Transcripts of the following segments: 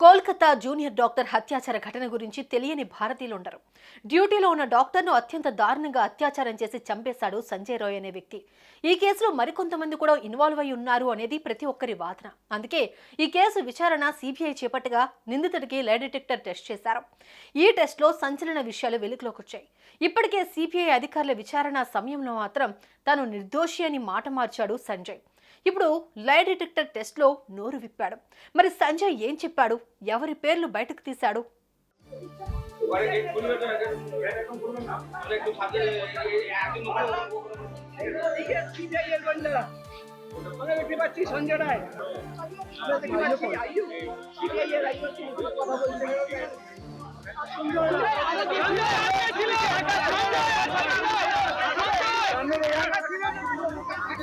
Kolkata junior doctor హత్యాచార ఘటన గురించి తెలియని భారతీయులు ఉండరు డ్యూటీలో ఉన్న డాక్టర్ను అత్యంత దారుణంగా అత్యాచారం చేసి చంపేశాడు సంజయ్ రాయ్ అనే వ్యక్తి. ఈ కేసులో మరికొంతమంది కూడా ఇన్వాల్వ్ అయి ఉన్నారు అనేది ప్రతి ఒక్కరి వాదన. అందుకే ఈ కేసు విచారణ సిబిఐ చేపట్టగా నిందితుడికి లే డిటెక్టర్ టెస్ట్ చేశారు. ఈ టెస్ట్లో సంచలన విషయాలు వెలుగులోకి వచ్చాయి ఇప్పటికే సిబిఐ అధికారుల విచారణ సమయంలో మాత్రం తాను నిర్దోషి అని మాట మార్చాడు సంజయ్. ఇప్పుడు లై డిటెక్టర్ టెస్ట్లో నోరు విప్పాడు మరి సంజయ్ ఏం చెప్పాడు ఎవరి పేర్లు బయటకు తీశాడు দেখতে পাচ্ছি সঞ্জয় রায় আমরা দেখতে পাচ্ছি আইয়ু সিবিআই এর আইয়ু কথা বলছে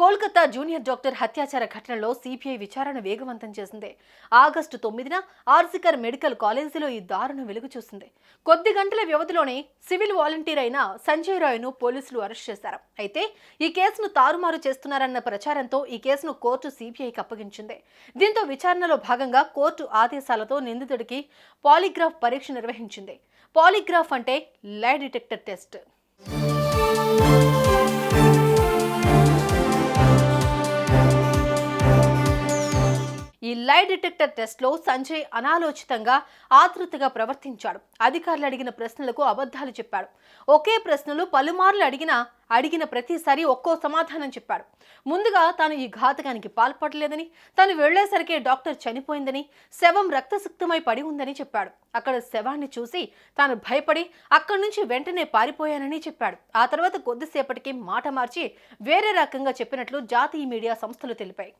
కోల్కతా జూనియర్ డాక్టర్ హత్యాచార ఘటనలో సిబిఐ విచారణ వేగవంతం చేసింది. ఆగస్టు తొమ్మిదిన ఆర్సికర్ మెడికల్ కాలేజీలో ఈ దారుణం వెలుగు చూసింది. కొద్ది గంటల వ్యవధిలోనే సివిల్ వాలంటీర్ అయిన సంజయ్ రాయ్ను పోలీసులు అరెస్ట్ చేశారు. అయితే ఈ కేసును తారుమారు చేస్తున్నారన్న ప్రచారంతో ఈ కేసును కోర్టు సిబిఐకి అప్పగించింది. దీంతో విచారణలో భాగంగా కోర్టు ఆదేశాలతో నిందితుడికి పాలిగ్రాఫ్ పరీక్ష నిర్వహించింది. పాలిగ్రాఫ్ అంటే lie detector test. Lie detector టెస్ట్లో సంజయ్ అనాలోచితంగా ఆతృతగా ప్రవర్తించాడు. అధికారులు అడిగిన ప్రశ్నలకు అబద్ధాలు చెప్పాడు. ఒకే ప్రశ్నలు పలుమార్లు అడిగినా అడిగిన ప్రతిసారి ఒక్కో సమాధానం చెప్పాడు. ముందుగా తాను ఈ ఘాతకానికి పాల్పడలేదని తాను వెళ్ళేసరికే డాక్టర్ చనిపోయిందని శవం రక్తసిక్తమై పడి ఉందని చెప్పాడు. అక్కడ శవాన్ని చూసి తాను భయపడి అక్కడి నుంచి వెంటనే పారిపోయానని చెప్పాడు. ఆ తర్వాత కొద్దిసేపటికి మాట మార్చి వేరే రకంగా చెప్పినట్లు జాతీయ మీడియా సంస్థలు తెలిపాయి.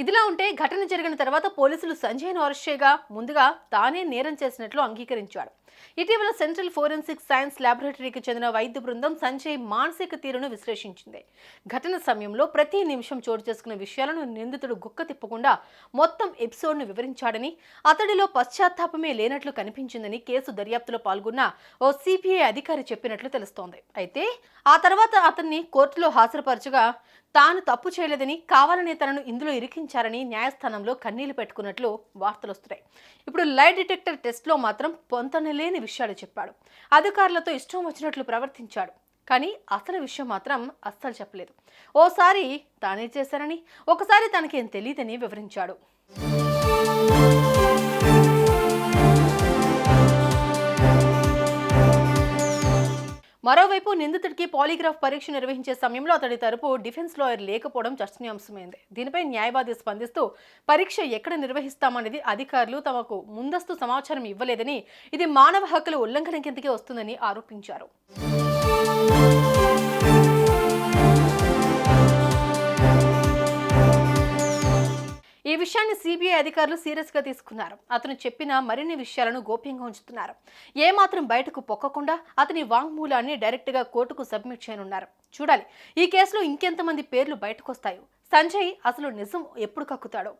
ఇదిలా ఉంటే ఘటన జరిగిన తర్వాత పోలీసులు సంజయ్ను అరెస్ట్ చేయగా ముందుగా తానే నేరం చేసినట్లు అంగీకరించాడు. ఇటీవల సెంట్రల్ ఫోరెన్సిక్ సైన్స్ ల్యాబొరేటరీకి చెందిన వైద్య బృందం సంజయ్ మానసిక తీరును విశ్లేషించింది. ఘటన సమయంలో ప్రతి నిమిషం చోటు చేసుకున్న విషయాలను నిందితుడు గుక్క తిప్పకుండా మొత్తం ఎపిసోడ్ను వివరించాడని అతడిలో పశ్చాత్తాపమే లేనట్లు కనిపించిందని కేసు దర్యాప్తులో పాల్గొన్న ఓ సిబిఐ అధికారి చెప్పినట్లు తెలుస్తోంది. అయితే ఆ తర్వాత అతన్ని కోర్టులో హాజరుపరచగా తాను తప్పు చేయలేదని కావాలనే తనను ఇందులో ప్రశ్నించారని న్యాయస్థానంలో కన్నీళ్ళు పెట్టుకున్నట్లు వార్తలు వస్తున్నాయి. ఇప్పుడు లై డిటెక్టర్ టెస్ట్లో మాత్రం పొంతనలేని విషయాలు చెప్పాడు. అధికారులతో ఇష్టం వచ్చినట్లు ప్రవర్తించాడు. కానీ అసలు విషయం మాత్రం అస్సలు చెప్పలేదు. ఓసారి తానే చేశానని ఒకసారి తనకేం తెలియదని వివరించాడు. మరోవైపు నిందితుడికి పాలిగ్రాఫ్ పరీక్ష నిర్వహించే సమయంలో అతడి తరపు డిఫెన్స్ లాయర్ లేకపోవడం చర్చనీయాంశమైంది. దీనిపై న్యాయవాది స్పందిస్తూ పరీక్ష ఎక్కడ నిర్వహిస్తామనేది అధికారులు తమకు ముందస్తు సమాచారం ఇవ్వలేదని ఇది మానవ హక్కుల ఉల్లంఘన కిందకే వస్తుందని ఆరోపించారు. విషయాన్ని సిబిఐ అధికారులు సీరియస్గా తీసుకున్నారు. అతను చెప్పిన మరిన్ని విషయాలను గోప్యంగా ఉంచుతున్నారు. ఏమాత్రం బయటకు పొక్కకుండా అతని వాంగ్మూలాన్ని డైరెక్ట్గా కోర్టుకు సబ్మిట్ చేయనున్నారు. చూడాలి ఈ కేసులో ఇంకెంతమంది పేర్లు బయటకు వస్తాయో సంజయ్ అసలు నిజం ఎప్పుడు కక్కుతాడో.